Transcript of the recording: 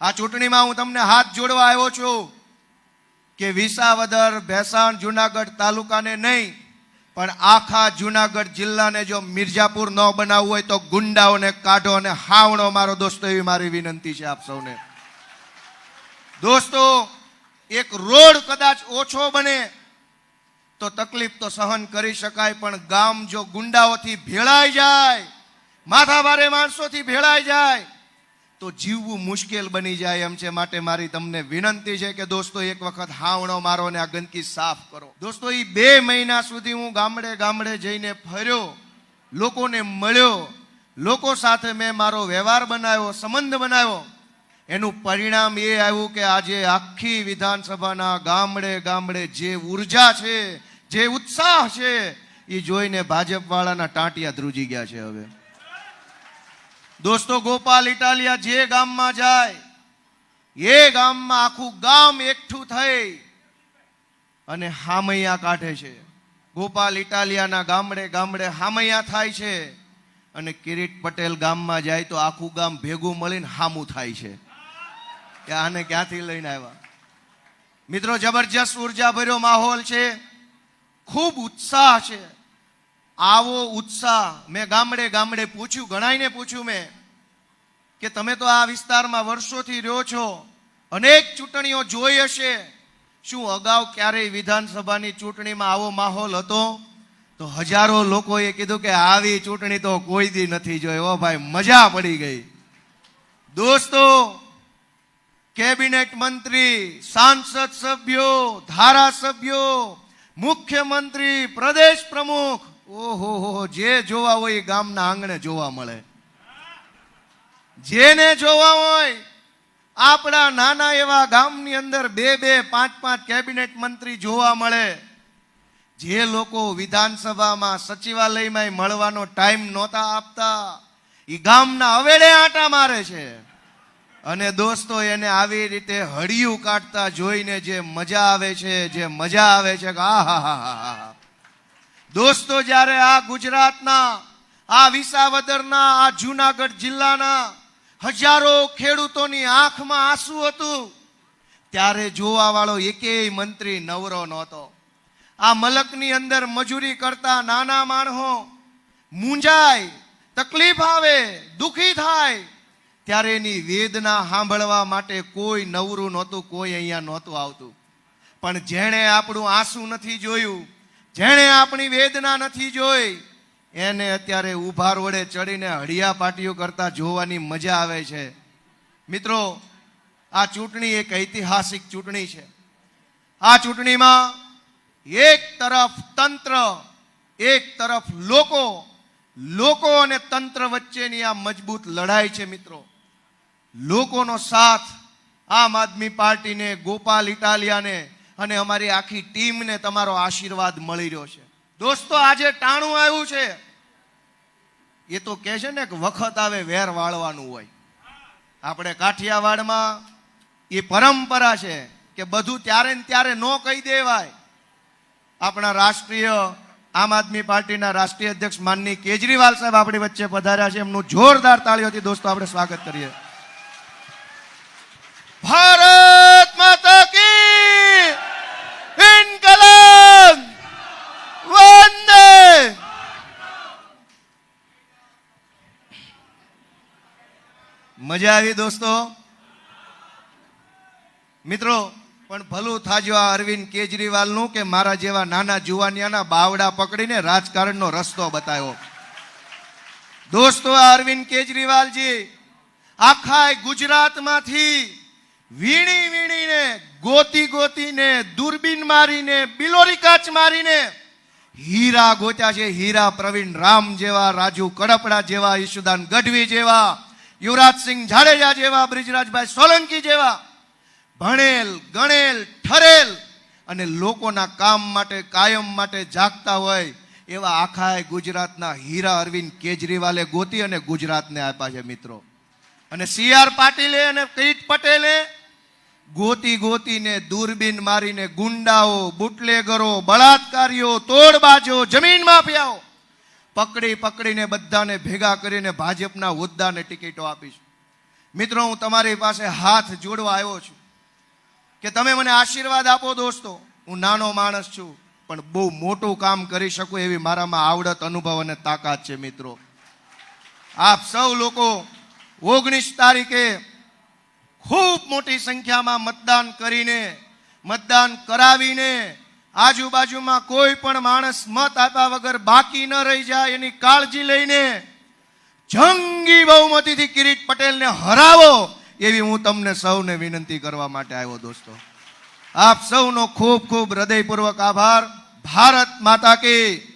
આ ચૂંટણીમાં હું તમને હાથ જોડવા આવ્યો છું કે વિસાવદર, ભેસાણ, જુનાગઢ તાલુકાને નહીં, પણ આખા જુનાગઢ જિલ્લાને જો મિર્જાપુર ન બનાવવું હોય તો ગુંડાઓને કાઢો અને હાવણો મારો દોસ્તો એવી મારી વિનંતી છે આપ સૌને. દોસ્તો, એક રોડ કદાચ ઓછો બને તો તકલીફ તો સહન કરી શકાય, પણ ગામ જો ગુંડાઓથી ભેળાઈ જાય, માથાભારે માણસોથી ભેળાઈ જાય તો જીવવું મુશ્કેલ બની જાય એમ છે માટે મારી તમને વિનંતી છે કે દોસ્તો, એક વખત હાવણો મારો ને આ ગંદકી સાફ કરો. દોસ્તો એ બે મહિના સુધી હું ગામડે ગામડે જઈને ફર્યો, લોકોને મળ્યો, લોકો સાથે મેં મારો વ્યવહાર બનાવ્યો, સંબંધ બનાવ્યો. એનું પરિણામ એ આવ્યું કે આજે આખી વિધાનસભાના ગામડે ગામડે જે ઊર્જા છે, જે ઉત્સાહ છે એ જોઈને ભાજપવાળાના ટાંટિયા ધ્રુજી ગયા છે હવે. દોસ્તો, ગોપાલ ઇટાલિયા જે ગામમાં જાય, એ ગામમાં આખું ગામ એકઠું થઈ અને હામૈયા કાઢે છે. ગોપાલ ઇટાલિયાના ગામડે ગામડે હામૈયા થાય છે અને કિરીટ પટેલ ગામમાં જાય તો આખું ગામ ભેગું મળીને હામું થાય છે. કે આને ક્યાંથી લઈને આવ્યા? મિત્રો, જબરજસ્ત ઊર્જા ભર્યો માહોલ છે. ખૂબ ઉત્સાહ છે. આવો ઉત્સાહ. મેં ગામડે ગામડે પૂછ્યું ઘણાઈને પૂછ્યું મેં કે તમે તો આ વિસ્તારમાં વર્ષોથી રહ્યો છો, અનેક ચૂંટણીઓ જોઈ હશે. શું અગાઉ ક્યારેય વિધાનસભાની ચૂંટણીમાં આવો માહોલ હતો? તો હજારો લોકોએ કીધું કે આવી ચૂંટણી તો કોઈ દી નથી જોઈ. ઓ ભાઈ, મજા પડી ગઈ. દોસ્તો, કેબિનેટ મંત્રી, સાંસદ સભ્યો, ધારાસભ્યો, મુખ્યમંત્રી, પ્રદેશ પ્રમુખ ઓહો, હો જે જોવા હોય એ ગામના આંગણે જોવા મળે. જેને જોવા હોય, આપણા નાના એવા ગામની અંદર બે બે, પાંચ પાંચ કેબિનેટ મંત્રી જોવા મળે. જે લોકો વિધાનસભામાં સચિવાલયમાં મળવાનો ટાઈમ નહોતા આપતા એ ગામના અવેડે આટા મારે છે. અને દોસ્તો, એને આવી રીતે હળિયું કાઢતા જોઈને જે મજા આવે છે, જે મજા આવે છે, કે આહાહાહા. દોસ્તો, જ્યારે આ ગુજરાતના, આ વિસાવદરના, આ જુનાગઢ જિલ્લાના હજારો ખેડૂતોની આંખમાં આંસુ હતું, ત્યારે જોવા વાળો એકેય મંત્રી નવરો નહોતો. આ મલકની અંદર મજૂરી કરતા નાના માણસો મૂંઝાય, તકલીફ આવે, દુખી થાય, ત્યારે એની વેદના સાંભળવા માટે કોઈ નવરું નહોતું, કોઈ અહીંયા નહોતું આવતું. પણ જેણે આપણું આંસુ નથી જોયું જેણે આપણી વેદના નથી જોઈ, એને અત્યારે ઊભા રોડે ચડીને હળિયા પાટીઓ કરતા જોવાની મજા આવે છે. મિત્રો, આ ચૂંટણી એક ઐતિહાસિક ચૂંટણી છે. આ ચૂંટણીમાં એક તરફ તંત્ર, એક તરફ લોકો લોકો અને તંત્ર વચ્ચેની આ મજબૂત લડાઈ છે મિત્રો. લોકોનો સાથ આમ આદમી પાર્ટીને, ગોપાલ ઇટાલિયાને અને અમારી આખી ટીમને તમારો આશીર્વાદ મળી રહ્યો છે. દોસ્તો, આજે ટાણું આવ્યું છે. એ તો કહે છે ને કે વખત આવે, વેર વાળવાનું હોય. આપણે કાઠિયાવાડમાં એ પરંપરા છે કે બધું ત્યારે ને ત્યારે ન કહી દેવાય. આપણા રાષ્ટ્રીય, આમ આદમી પાર્ટીના રાષ્ટ્રીય અધ્યક્ષ માનની કેજરીવાલ સાહેબ આપણી વચ્ચે પધાર્યા છે. એમનું જોરદાર તાળીઓથી દોસ્તો, આપણે સ્વાગત કરીએ ભારત માતા કી ઇનકલાબ વંદે મજા આવી દોસ્તો? મિત્રો, પણ ભલું થાજો આ અરવિંદ કેજરીવાલનું કે મારા જેવા નાના જુવાનિયાના બાવડા પકડીને રાજકારણનો રસ્તો બતાવ્યો. દોસ્તો, આ અરવિંદ કેજરીવાલજી, આખા ગુજરાતમાંથી વીણી વીણીને, ગોતી ગોતીને, દૂરબીન મારીને, બિલોરી કાચ મારીને હીરા ગોત્યા છે. હીરા પ્રવીણ રામ જેવા, રાજુ કડપડા જેવા, ઈશુદાન ગઢવી જેવા યુવરાજસિંહ જાડેજા જેવા, બ્રિજરાજભાઈ સોલંકી જેવા, ભણેલ, ગણેલ, ઠરેલ અને લોકોના કામ માટે, કાયમ માટે જાગતા હોય એવા આખા ગુજરાતના હીરા અરવિંદ કેજરીવાલે ગોતી અને ગુજરાતને આપ્યા છે, મિત્રો. અને સી આર પાટીલે અને કીટ પટેલે ગોતી ગોતીને દૂરબીન મારીને ગુંડાઓ, બુટલેગરો, બળાત્કારીઓ, તોડબાજો, જમીન માફિયાઓ પકડી પકડીને બધાને ભેગા કરીને ભાજપના હોદ્દાને ટિકિટો આપી છે મિત્રો, હું તમારી પાસે હાથ જોડવા આવ્યો છું કે તમે મને આશીર્વાદ આપો દોસ્તો. હું નાનો માણસ છું, પણ બહુ મોટું કામ કરી શકું એવી મારામાં આવડત, અનુભવ અને તાકાત છે, મિત્રો. આપ સૌ લોકો ઓગણીસ તારીખે ખૂબ મોટી સંખ્યામાં મતદાન કરીને, મતદાન કરાવીને આજુબાજુમાં કોઈ પણ માણસ મત આપ્યા વગર બાકી ન રહી જાય એની કાળજી લઈને જંગી બહુમતીથી કિરીટ પટેલને હરાવો એવી હું તમને સૌને વિનંતી કરવા માટે આવ્યો, દોસ્તો. આપ સૌનો ખૂબ ખૂબ હૃદયપૂર્વક આભાર. ભારત માતા કી.